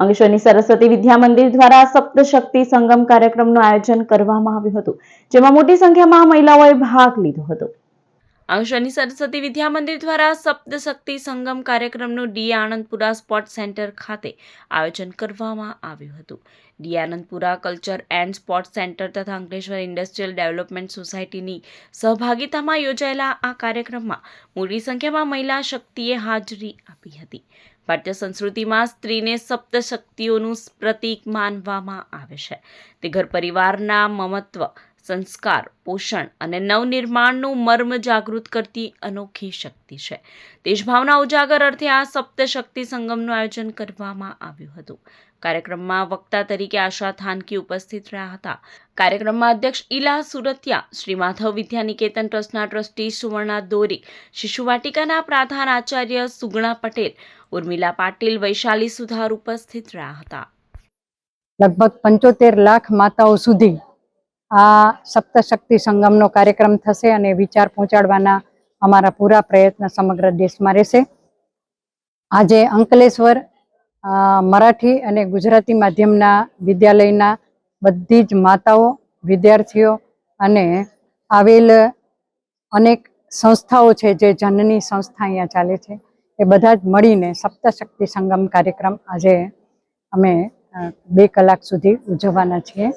અંકલેશ્વરની સરસ્વતી વિદ્યા મંદિર દ્વારા સપ્તશક્તિ સંગમ કાર્યક્રમનું આયોજન કરવામાં આવ્યું હતું, જેમાં મોટી સંખ્યામાં મહિલાઓએ ભાગ લીધો હતો. અંકલેશ્વરની સરસ્વતી વિદ્યા મંદિર દ્વારા સપ્તશક્તિ સંગમ કાર્યક્રમનું ડી આનંદપુરા સ્પોર્ટ સેન્ટર ખાતે આયોજન કરવામાં આવ્યું હતું. D Anandpura culture and sports centre તથા અંકલેશ્વર ઇન્ડસ્ટ્રીયલ ડેવલપમેન્ટ સોસાયટીની સહભાગિતામાં યોજાયેલા આ કાર્યક્રમમાં મોટી સંખ્યામાં મહિલા શક્તિએ હાજરી આપી હતી. ભારતીય સંસ્કૃતિમાં સ્ત્રીને સપ્ત શક્તિઓનું પ્રતીક માનવામાં આવે છે. તે ઘર પરિવારના મમત્વ સંસ્કાર, પોષણ અને નવનિર્માણનું મર્મ જાગૃત કરતી અનોખી શક્તિ છે. દેશભાવના ઉજાગર અર્થે આ સપ્તશક્તિ સંગમનું આયોજન કરવામાં આવ્યું હતું. કાર્યક્રમમાં વક્તા તરીકે આશા થાનકી ઉપસ્થિત રહ્યા હતા. કાર્યક્રમમાં અધ્યક્ષ ઇલા સુરતિયા, શ્રી માધવ વિદ્યાનિકેતન ટ્રસ્ટના ટ્રસ્ટી સુવર્ણા દોરી શિશુવાટિકાના પ્રધાન આચાર્ય સુગણા પટેલ, ઉર્મિલા પાટીલ, વૈશાલી સુધાર ઉપસ્થિત રહ્યા હતા. લગભગ પંચોતેર લાખ માતાઓ સુધી આ સપ્તશક્તિ સંગમનો કાર્યક્રમ થશે અને વિચાર પહોંચાડવાના અમારા પૂરા પ્રયત્ન સમગ્ર દેશમાં રહેશે. આજે અંકલેશ્વર મરાઠી અને ગુજરાતી માધ્યમના વિદ્યાલયના બધી જ માતાઓ, વિદ્યાર્થીઓ અને આવેલ અનેક સંસ્થાઓ છે જે જનની સંસ્થા અહીંયા ચાલે છે. એ બધા જ મળીને સપ્તશક્તિ સંગમ કાર્યક્રમ આજે અમે બે કલાક સુધી ઉજવવાના છીએ.